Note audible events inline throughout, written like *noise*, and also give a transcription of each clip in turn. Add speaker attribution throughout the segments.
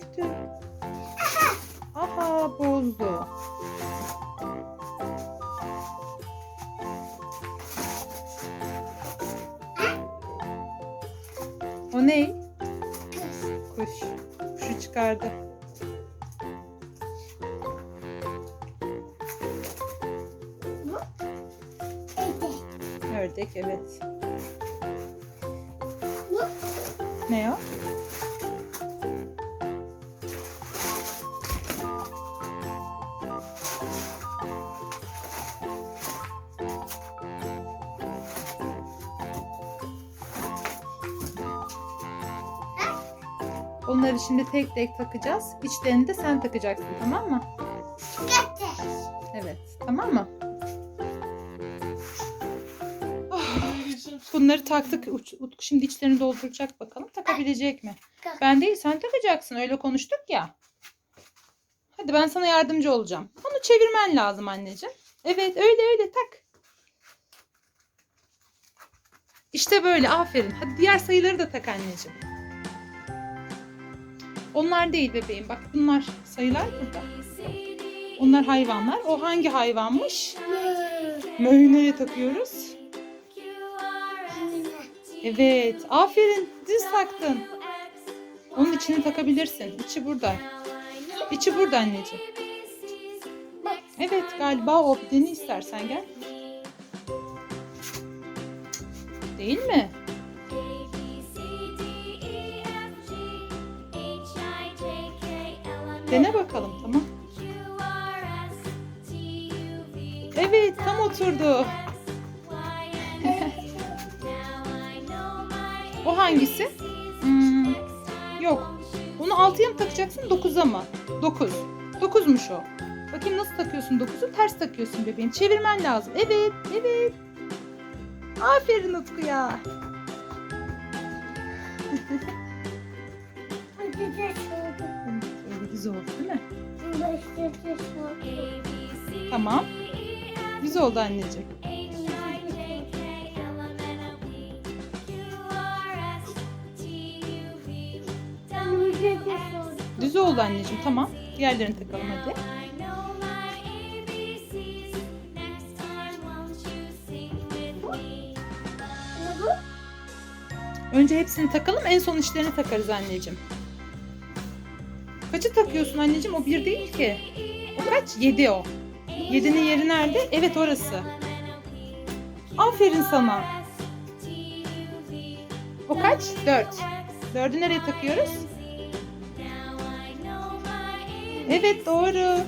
Speaker 1: döktü. Aha bozdu. O ne? Kuş. Kuşu çıkardı. Ördek evet. Ne o? Onları şimdi tek tek takacağız. İçlerini de sen takacaksın tamam mı? Evet. Tamam mı? Bunları taktık. Utku şimdi içlerini dolduracak bakalım. Takabilecek mi? Ben değil sen takacaksın. Öyle konuştuk ya. Hadi ben sana yardımcı olacağım. Onu çevirmen lazım anneciğim. Evet öyle öyle tak. İşte böyle aferin. Hadi diğer sayıları da tak anneciğim. Onlar değil bebeğim. Bak bunlar sayılar burada. Onlar hayvanlar. O hangi hayvanmış? Möğü nereye takıyoruz? Evet. Aferin. Düz taktın. Onun içini takabilirsin. İçi burada. İçi burada anneciğim. Evet galiba o. Dene istersen gel. Değil mi? Dene bakalım tamam. Evet tam oturdu. *laughs* O hangisi? Hmm, yok. Onu 6'ya mı takacaksın 9'a mı? 9. 9'muş o. Bakayım nasıl takıyorsun 9'u? Ters takıyorsun bebeğim. Çevirmen lazım. Evet, evet. Aferin Utku'ya. Öyle oldu değil mi? Tamam. Güzel oldu anneciğim. Düz oldu anneciğim. Tamam. Diğerlerini takalım hadi. Önce hepsini takalım. En son içlerini takarız anneciğim. Kaçı takıyorsun anneciğim? O bir değil ki. O kaç? Yedi o. Yedinin yeri nerede? Evet orası. Aferin sana. O kaç? Dört. Dördü nereye takıyoruz? Evet doğru.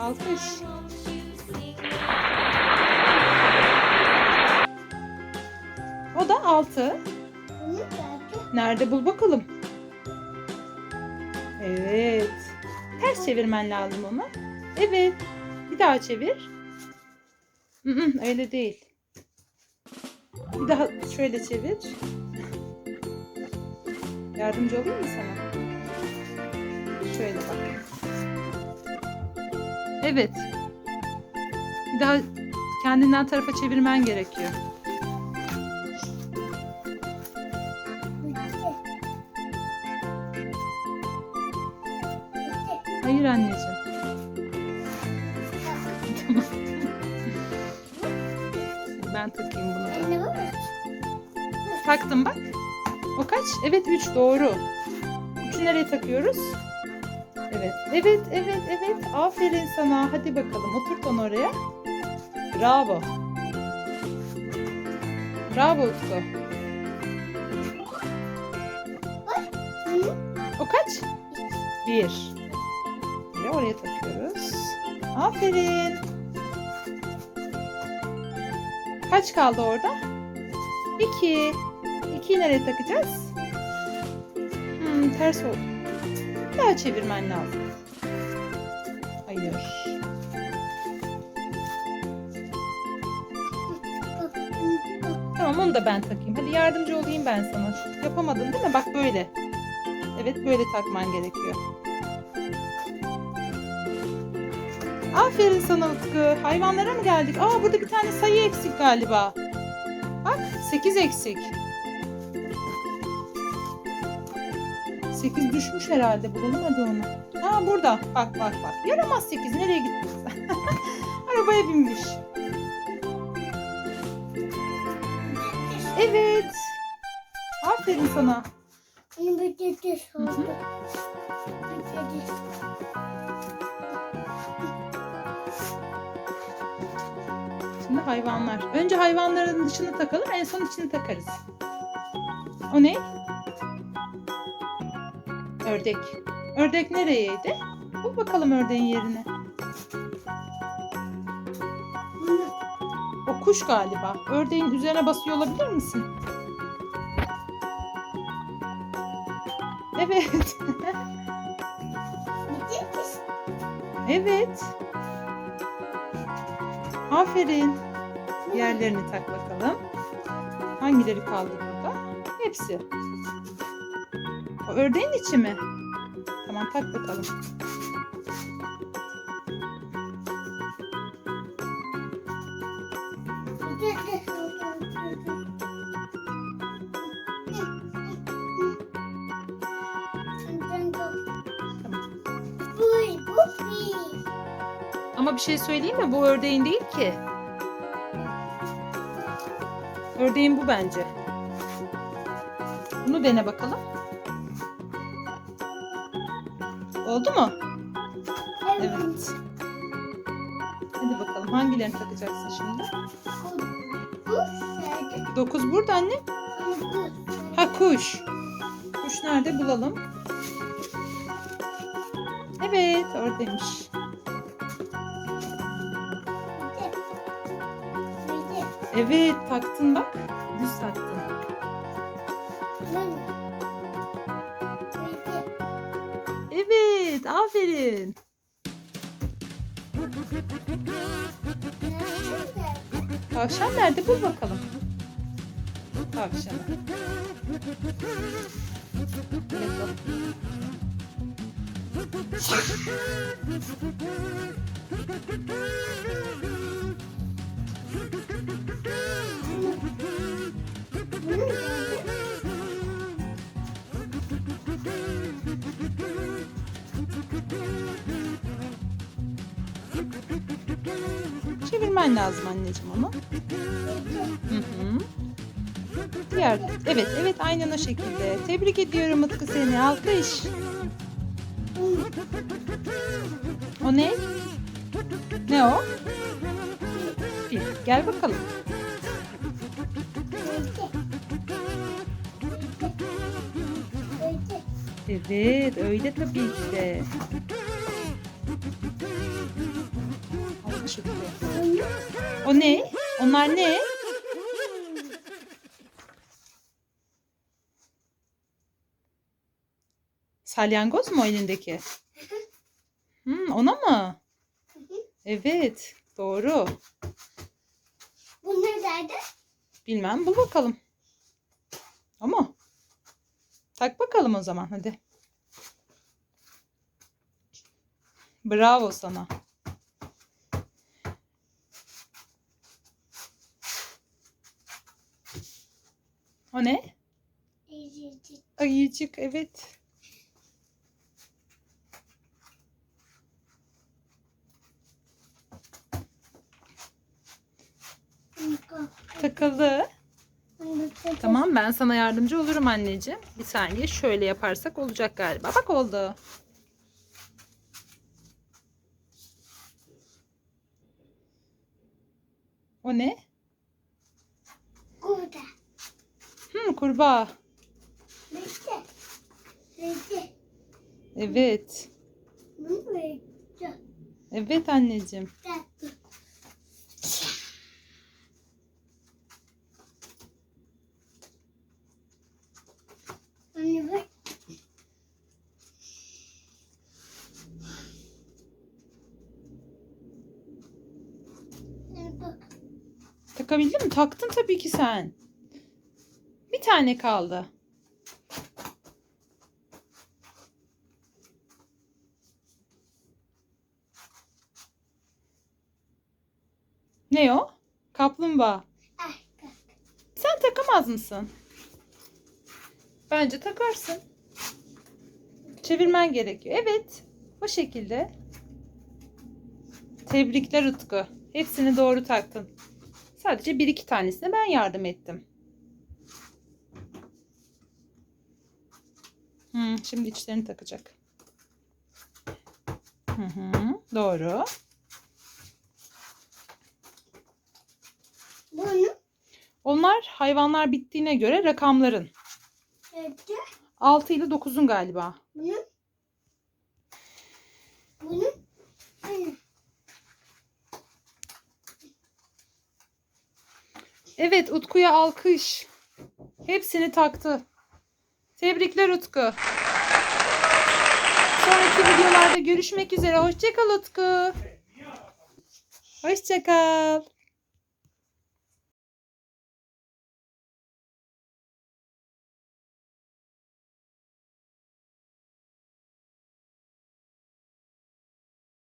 Speaker 1: Alkış. O da altı. Nerede bul bakalım. Evet. Ters çevirmen lazım onu. Evet. Bir daha çevir. Öyle değil. Bir daha şöyle çevir. Yardımcı olayım mı sana? Şöyle bak. Evet. Bir daha kendinden tarafa çevirmen gerekiyor. Hayır anneciğim. ben takayım bunu da. Taktım bak. O kaç? Evet 3 doğru. 3'ü nereye takıyoruz? Evet. Evet, evet, evet. Aferin sana. Hadi bakalım. Oturt onu oraya. Bravo. Bravo Utku. O kaç? Bir. Ve oraya takıyoruz. Aferin. Kaç kaldı orada? İki. İkiyi nereye takacağız? Hmm, ters oldu. Daha çevirmen lazım. Hayır. Tamam onu da ben takayım. Hadi yardımcı olayım ben sana. Yapamadın değil mi? Bak böyle. Evet böyle takman gerekiyor. Aferin sana Utku. Hayvanlara mı geldik? Aa burada bir tane sayı eksik galiba. Bak 8 eksik. 8 düşmüş herhalde. Bulalım hadi onu. Ha burada. Bak bak bak. Yaramaz 8. Nereye gitti? *laughs* Arabaya binmiş. Evet. Aferin sana.
Speaker 2: Bunu bitirdi
Speaker 1: Hı hı. Hayvanlar. Önce hayvanların dışını takalım. En son içini takarız. O ne? Ördek. Ördek nereyeydi? Bul bakalım ördeğin yerini. O kuş galiba. Ördeğin üzerine basıyor olabilir misin? Evet. *laughs* evet. Aferin. Diğerlerini tak bakalım. Hangileri kaldı burada? Hepsi. O ördeğin içi mi? Tamam tak bakalım. Ama bir şey söyleyeyim mi? Bu ördeğin değil ki. Ördeğin bu bence. Bunu dene bakalım. Oldu mu? Evet. Hadi bakalım hangilerini takacaksın şimdi?
Speaker 2: Nerede?
Speaker 1: 9 burada anne. Ha kuş. Kuş nerede bulalım. Evet oradaymış. Evet taktın bak. Düz taktın. Evet aferin. Tavşan nerede bul bakalım. Tavşanı. Evet. Çevirmen lazım anneciğim onu. Hı hı. Diğer, evet evet aynen o şekilde. Tebrik ediyorum Utku seni. Alkış. O ne? Ne o? Bir. Gel bakalım. Evet öyle tabii ki de. O ne? Onlar ne? Salyangoz mu elindeki? Hmm, ona mı? Evet, doğru.
Speaker 2: Bu nerede?
Speaker 1: Bilmem, bul bakalım. Ama tak bakalım o zaman hadi. Bravo sana. O ne? Ayıcık, evet. Takıldı. Tamam ben sana yardımcı olurum anneciğim. Bir saniye şöyle yaparsak olacak galiba. Bak oldu. O ne?
Speaker 2: Burada.
Speaker 1: Hmm, kurbağa.
Speaker 2: Bitti. Bitti.
Speaker 1: Evet.
Speaker 2: Bitti.
Speaker 1: Evet anneciğim.
Speaker 2: Anne bak. Anne bak.
Speaker 1: Takabildin mi? Taktın tabii ki sen. Bir tane kaldı. Ne o? Kaplumbağa.
Speaker 2: Bak.
Speaker 1: Sen takamaz mısın? Bence takarsın. Çevirmen gerekiyor. Evet. O şekilde. Tebrikler Utku. Hepsini doğru taktın. Sadece bir iki tanesine ben yardım ettim. Hmm, şimdi içlerini takacak. Hı hı, doğru.
Speaker 2: Bunu
Speaker 1: Onlar hayvanlar bittiğine göre rakamların.
Speaker 2: Ece.
Speaker 1: 6 ile 9'un galiba.
Speaker 2: Bunu. Bunu.
Speaker 1: Evet Utku'ya alkış. Hepsini taktı. Tebrikler Utku. Sonraki videolarda görüşmek üzere. Hoşçakal Utku. Hoşçakal.